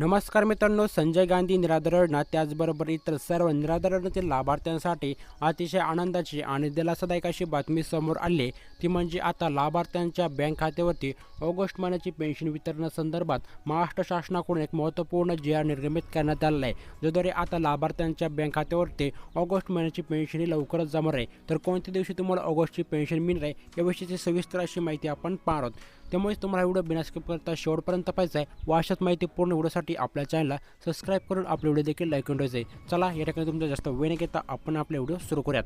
नमस्कार मित्रांनो संजय गांधी निराधारणा त्याचबरोबर इतर सर्व निराधारणातील लाभार्थ्यांसाठी अतिशय आनंदाची आणि दिलासादायक अशी बातमी समोर आली. ती म्हणजे आता लाभार्थ्यांच्या बँक खात्यावरती ऑगस्ट महिन्याची पेन्शन वितरणासंदर्भात महाराष्ट्र शासनाकडून एक महत्त्वपूर्ण जे आर निर्गमित करण्यात आलेला आहे. ज्याद्वारे आता लाभार्थ्यांच्या बँक खात्यावरती ऑगस्ट महिन्याची पेन्शन ही लवकरच जमणार आहे. तर कोणत्या दिवशी तुम्हाला ऑगस्टची पेन्शन मिळणार आहे याविषयीची सविस्तर अशी माहिती आपण पाहणार आहोत. त्यामुळेच तुम्हाला व्हिडिओ बिना स्किप करता शेवटपर्यंत पाहिजे आहे. व अशाच माहिती पूर्ण व्हिडिओसाठी आपल्या चॅनलला सबस्क्राईब करून आपले व्हिडिओ देखील लाईक करून आहे चला या ठिकाणी तुमचा जास्त वेळ न घेता आपण आपले व्हिडिओ सुरू करूयात.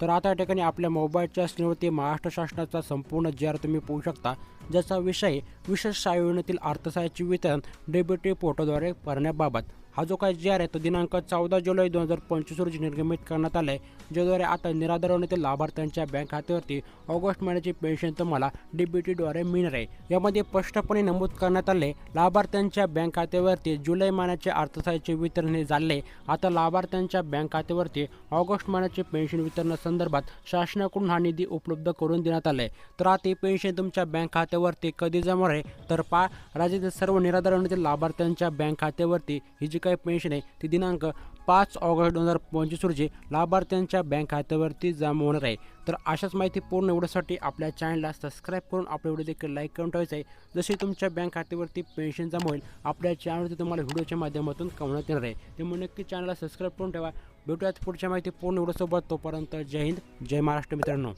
तर आता या ठिकाणी आपल्या मोबाईलच्या स्क्रीनवरती महाराष्ट्र शासनाचा संपूर्ण जी आर तुम्ही पाहू शकता. ज्याचा विषय विशेष सहाय्य योजनेतील अर्थसहाय्याचे वितरण डेब्युटी पोर्टलद्वारे करण्याबाबत. हा जो काही जी आर आहे तो दिनांक चौदा जुलै दोन हजार पंचवीस रोजी निर्गमित करण्यात आला आहे ज्याद्वारे आता निराधारवण्यातील लाभार्थ्यांच्या बँक खात्यावरती ऑगस्ट महिन्याची पेन्शन तुम्हाला डीबीटीद्वारे मिळणार आहे. यामध्ये स्पष्टपणे नमूद करण्यात आले लाभार्थ्यांच्या बँक खात्यावरती जुलै महिन्याचे अर्थसहाय्याचे वितरण हे झाले आता लाभार्थ्यांच्या बँक खात्यावरती ऑगस्ट महिन्याचे पेन्शन वितरणासंदर्भात शासनाकडून हा निधी उपलब्ध करून देण्यात आला आहे तर आता ही पेन्शन तुमच्या बँक खात्यावरती कधी जमा आहे? तर पा राज्यातील सर्व निराधारवणीतील लाभार्थ्यांच्या बँक खात्यावरती ही जी काही पेन्शन आहे. ती दिनांक पाच ऑगस्ट दोन हजार पंचवीस रोजी लाभार्थ्यांच्या बँक खात्यावरती जमा होणार आहे. तर अशाच माहिती पूर्ण एवढ्यासाठी आपल्या चॅनलला सबस्क्राईब करून आपल्या व्हिडिओ देखील लाईक करून ठेवायचं आहे. जसे तुमच्या बँक खात्यावरती पेन्शन जमा होईल आपल्या चॅनलवरती तुम्हाला व्हिडिओच्या माध्यमातून कमवण्यात येणार आहे. त्यामुळे नक्की चॅनलला सबस्क्राईब करून ठेवा. भेटूयात पुढच्या माहिती पूर्ण एवढ्यासोबत तोपर्यंत जय हिंद जय महाराष्ट्र मित्रांनो.